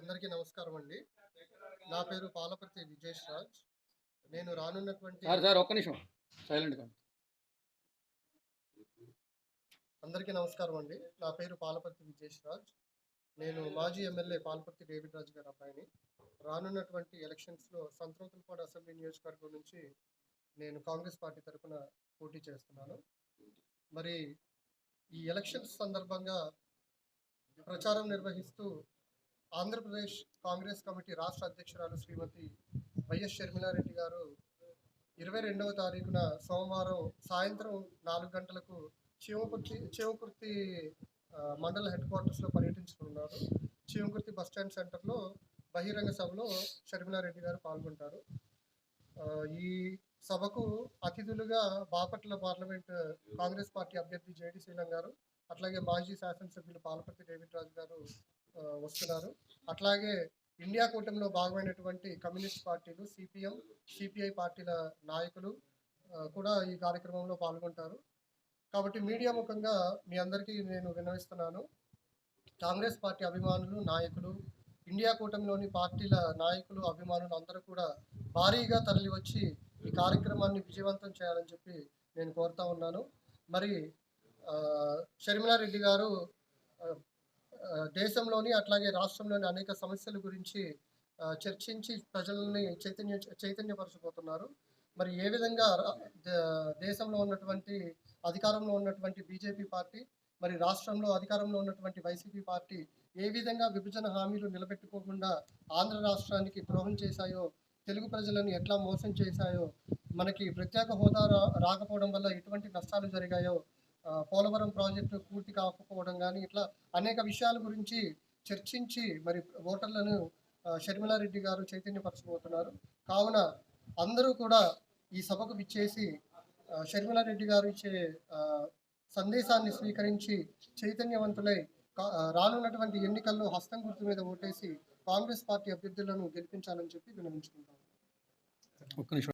అందరికీ నమస్కారం అండి. నా పేరు పాలపర్తి విజేష్ రాజ్ నేను రానున్నటువంటి ఒక్క నిమిషం. సైలెంట్గా అందరికీ నమస్కారం అండి. నా పేరు పాలపర్తి విజేష్ రాజ్ నేను మాజీ ఎమ్మెల్యే పాలపర్తి డేవిడ్ రాజు గారి అబ్బాయిని. రానున్నటువంటి ఎలక్షన్స్లో సంతనూతలపాడు అసెంబ్లీ నియోజకవర్గం నుంచి నేను కాంగ్రెస్ పార్టీ తరఫున పోటీ చేస్తున్నాను. మరి ఈ ఎలక్షన్స్ సందర్భంగా ప్రచారం నిర్వహిస్తూ ఆంధ్రప్రదేశ్ కాంగ్రెస్ కమిటీ రాష్ట్ర అధ్యక్షురాలు శ్రీమతి వైఎస్ షర్మిలారెడ్డి గారు ఇరవై రెండవ తారీఖున సోమవారం సాయంత్రం నాలుగు గంటలకు చీమకుర్తి చీమకుర్తి మండల హెడ్ క్వార్టర్స్లో పర్యటించుకున్నారు. చీమకుర్తి బస్ స్టాండ్ సెంటర్లో బహిరంగ సభలో షర్మిలారెడ్డి గారు పాల్గొంటారు. ఈ సభకు అతిథులుగా బాపట్ల పార్లమెంట్ కాంగ్రెస్ పార్టీ అభ్యర్థి జేడి శ్రీలం గారు అట్లాగే మాజీ శాసనసభ్యులు పాలపర్తి డేవిడ్ రాజు గారు వస్తున్నారు. అట్లాగే ఇండియా కూటమిలో భాగమైనటువంటి కమ్యూనిస్ట్ పార్టీలు సిపిఎం సిపిఐ పార్టీల నాయకులు కూడా ఈ కార్యక్రమంలో పాల్గొంటారు. కాబట్టి మీడియా ముఖంగా మీ అందరికీ నేను విన్నవిస్తున్నాను. కాంగ్రెస్ పార్టీ అభిమానులు నాయకులు ఇండియా కూటమిలోని పార్టీల నాయకులు అభిమానులు అందరూ కూడా భారీగా తరలి వచ్చి ఈ కార్యక్రమాన్ని విజయవంతం చేయాలని చెప్పి నేను కోరుతా ఉన్నాను. మరి షర్మిలారెడ్డి గారు దేశంలోని అట్లాగే రాష్ట్రంలోని అనేక సమస్యల గురించి చర్చించి ప్రజల్ని చైతన్య చైతన్యపరచబోతున్నారు. మరి ఏ విధంగా దేశంలో ఉన్నటువంటి అధికారంలో ఉన్నటువంటి బీజేపీ పార్టీ మరి రాష్ట్రంలో అధికారంలో ఉన్నటువంటి వైసీపీ పార్టీ ఏ విధంగా విభజన హామీలు నిలబెట్టుకోకుండా ఆంధ్ర రాష్ట్రానికి ద్రోహం చేశాయో తెలుగు ప్రజలను ఎట్లా మోసం చేశాయో మనకి ప్రత్యేక హోదా రా- రాకపోవడం వల్ల ఎటువంటి నష్టాలు జరిగాయో పోలవరం ప్రాజెక్టు పూర్తి కాకపోవడం కానీ ఇట్లా అనేక విషయాల గురించి చర్చించి మరి ఓటర్లను షర్మిలారెడ్డి గారు చైతన్యపరచబోతున్నారు. కావున అందరూ కూడా ఈ సభకు విచ్చేసి షర్మిలారెడ్డి గారు ఇచ్చే సందేశాన్ని స్వీకరించి చైతన్యవంతులై రానున్నటువంటి ఎన్నికల్లో హస్తం గుర్తు మీద ఓటేసి కాంగ్రెస్ పార్టీ అభ్యర్థులను గెలిపించాలని చెప్పి విన్నవించుకుంటాం